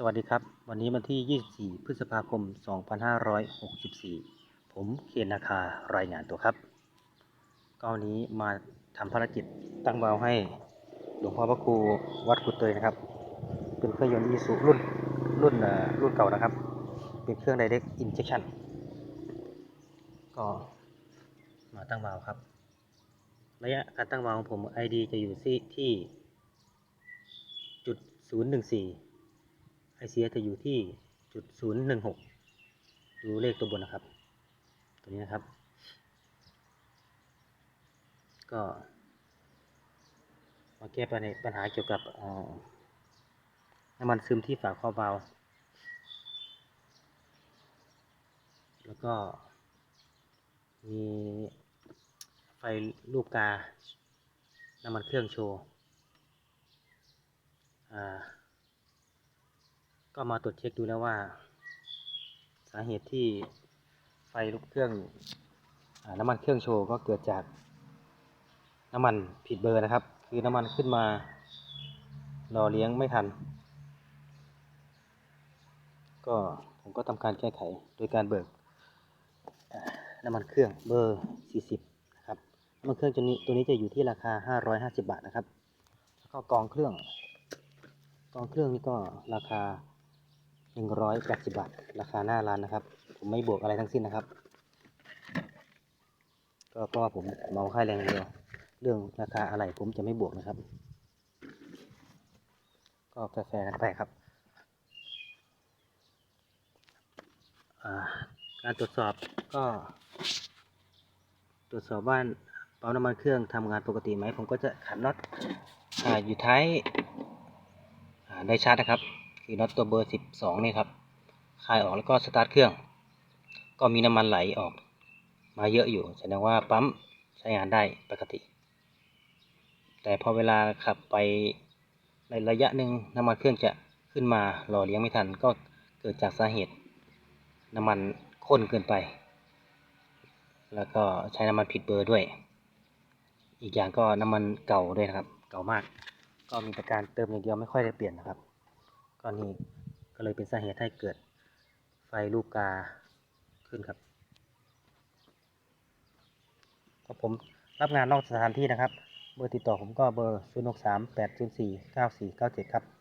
สวัสดีครับ วันนี้วันที่ 24 พฤษภาคม 2564 ผมเคนนาคารายงานตัวครับ ก็วันนี้มาทำภารกิจตั้งเบาให้หลวงพ่อพระครูวัดกุดเตยนะครับ เป็นเครื่องยนต์อีสุรุ่นรุ่นเอ่อรุ่นเก่านะครับ เป็นเครื่อง Direct Injection ก็มาตั้งเบาครับ ระยะการตั้งเบาของผม ID จะอยู่ที่ที่จุดศูนย์หนึ่งสี่ ไอเสียจะอยู่ที่จุดศูนย์หนึ่งหกดูเลขตัวบนนะครับ ตัวนี้นะครับ ก็มาแก้ปัญหาปัญหาเกี่ยวกับน้ำมันซึมที่ฝาครอบวาแล้วก็มีไฟลูกกา น้ำมันเครื่องโชว์ อ่า ก็มาตรวจเช็คดูแล้วว่า สาเหตุที่ไฟลุกเครื่องอน้ำมันเครื่องโชว์ก็เกิดจากน้ำมันผิดเบอร์นะครับ คือน้ำมันขึ้นมารอเลี้ยงไม่ทัน ก็ผมก็ทำการแก้ไขโดยการเบิกน้ำมันเครื่องเบอร์ 40 นะครับน้ำมันเครื่องตัวนี้ตัวนี้จะอยู่ที่ราคา 550 บาทนะครับ แล้วก็กองเครื่อง กองเครื่องนี่ก็ราคา 180 บาท ราคาหน้าร้านนะครับ ผมไม่บวกอะไรทั้งสิ้นนะครับ ก็เพราะว่าผมเมาค่าแรงเดียว เรื่องราคาอะไรผมจะไม่บวกนะครับ ก็แฟร์กันไปครับการตรวจสอบก็ ตรวจสอบว่าปั๊มน้ำมันเครื่องทำงานปกติไหม ผมก็จะขันน็อตออยู่ท้ายได้ชาร์จนะครับ คือน็อตตัวเบอร์สิบสองนี่ครับคลายออกแล้วก็สตาร์ทเครื่อง ก็มีน้ำมันไหลออกมาเยอะอยู่แสดงว่าปั๊มใช้งานได้ปกติ แต่พอเวลาขับไปในระยะหนึ่งน้ำมันเครื่องจะขึ้นมาหล่อเลี้ยงไม่ทัน ก็เกิดจากสาเหตุ น้ำมันข้นเกินไป แล้วก็ใช้น้ำมันผิดเบอร์ด้วย อีกอย่างก็น้ำมันเก่าด้วยนะครับ เก่ามาก ก็มีแต่การเติมอย่างเดียวไม่ค่อยได้เปลี่ยนนะครับ อนนี้ก็เลยเป็นสาเหตุให้เกิดไฟลูกกาขึ้นครับก็ผมรับงานนอกสถานที่นะครับ เบอร์ติดต่อผมก็เบอร์ 0 6 3 8 0 4 9 4 9 7 ครับ